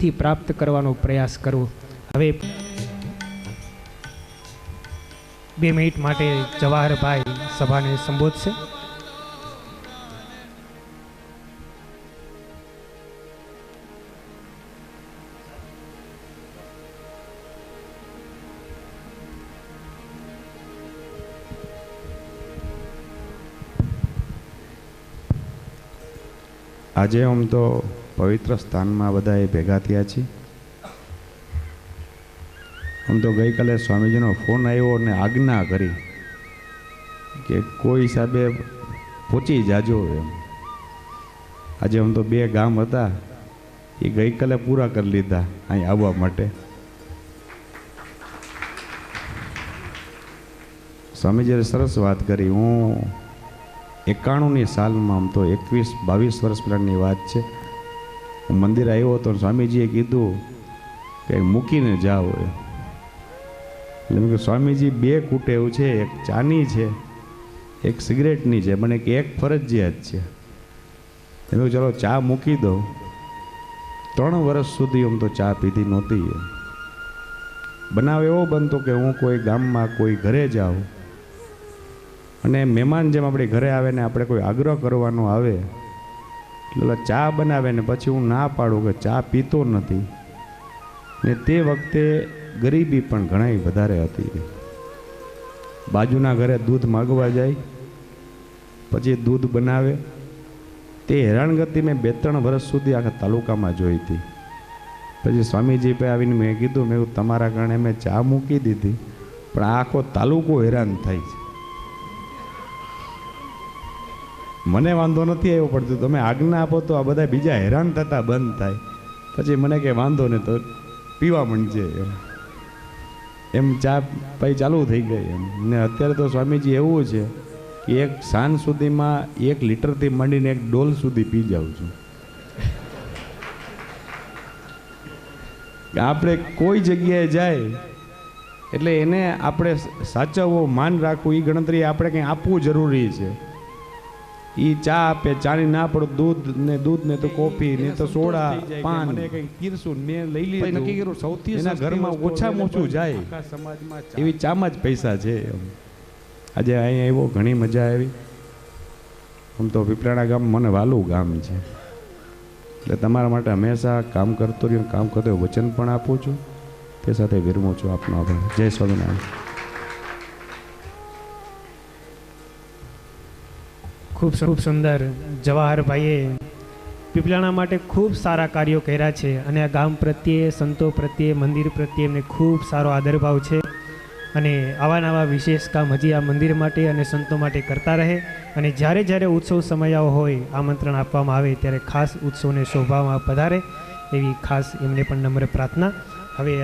થી પ્રાપ્ત કરવાનો પ્રયાસ કરવો. હવે બે મિનિટ માટે જવાહરભાઈ સભાને સંબોધશે. આજે આમ તો પવિત્ર સ્થાનમાં બધાએ ભેગા થયા છીએ આમ તો ગઈકાલે સ્વામીજીનો ફોન આવ્યો અને આજ્ઞા કરી કે કોઈ હિસાબે પહોંચી જાજો એમ. આજે આમ તો બે ગામ હતા, એ ગઈકાલે પૂરા કરી લીધા અહીં આવવા માટે. સ્વામીજીએ સરસ વાત કરી. હું એકાણુંની સાલમાં આમ તો એકવીસ, બાવીસ વર્ષ પહેલાંની વાત છે. મંદિર આવ્યો હતો સ્વામીજીએ કીધું કે મૂકીને જાઓ એટલે મેં સ્વામીજી, બે કુટેવ છે, એક ચાની છે, એક સિગરેટની છે મને કે એક ફરજિયાત છે. એમ ચાલો, ચા મૂકી દઉં. ત્રણ વર્ષ સુધી આમ તો ચા પીધી નહોતી બનાવ એવો બનતો કે હું કોઈ ગામમાં કોઈ ઘરે જાઉં અને મહેમાન જેમ આપણે ઘરે આવે ને આપણે કોઈ આગ્રહ કરવાનો આવે એટલે ચા બનાવે ને પછી હું ના પાડું કે ચા પીતો નથી. ને તે વખતે ગરીબી પણ ઘણાય વધારે હતી. બાજુના ઘરે દૂધ માગવા જાય, પછી દૂધ બનાવે. તે હેરાનગતિ મેં બે ત્રણ વર્ષ સુધી આખા તાલુકામાં જોઈ હતી. પછી સ્વામીજી પાસે આવીને મેં કીધું, મેં તમારા કારણે મેં ચા મૂકી દીધી, પણ આખો તાલુકો હેરાન થાય છે. મને વાંધો નથી આવ્યો પડતો તમે આજ્ઞા આપો તો આ બધા બીજા હેરાન થતા બંધ થાય. પછી મને કે વાંધો નહીં તો પીવા માંડજે એમ. એમ ચા પછી ચાલુ થઈ ગઈ એમ. ને અત્યારે તો સ્વામીજી એવું છે કે એક સાંજ સુધીમાં એક લીટરથી માંડીને એક ડોલ સુધી પી જાઉં છું. આપણે કોઈ જગ્યાએ જાય એટલે એને આપણે સાચવવો, માન રાખવું એ ગણતરી આપણે કંઈ આપવું જરૂરી છે. એ ચા આપે ચાની ના પડો દૂધ ને દૂધ ને તો કોફી ને તો સોડા પાન. મને કઈ પીરસું મેં લઈ લીધું. નક્કી કર્યું સૌથી એના ઘરમાં ઓછામાં ઓછું જાય. એવી ચામાં જ પૈસા છે આજે અહીંયા આવ્યો ઘણી મજા આવી. આમ તો પીપળાણા ગામ મને વાલું ગામ છે. એટલે તમારા માટે હંમેશા કામ કરતો રહ્યો કામ કરતો વચન પણ આપું છું. તે સાથે વિરમું છું આપનો આભાર. જય સ્વામિનારાયણ. ખૂબ ખૂબ સુંદર. જવાહરભાઈએ પીપલાણા માટે ખૂબ સારા કાર્યો કર્યા છે અને આ ગામ પ્રત્યે, સંતો પ્રત્યે, મંદિર પ્રત્યે એમને ખૂબ સારો આદરભાવ છે અને આવા નવા વિશેષ કામ હજી આ મંદિર માટે અને સંતો માટે કરતા રહે અને જ્યારે જ્યારે ઉત્સવ સમયાઓ હોય, આમંત્રણ આપવામાં આવે ત્યારે ખાસ ઉત્સવને શોભામાં પધારે એવી ખાસ એમને પણ નમ્ર પ્રાર્થના. હવે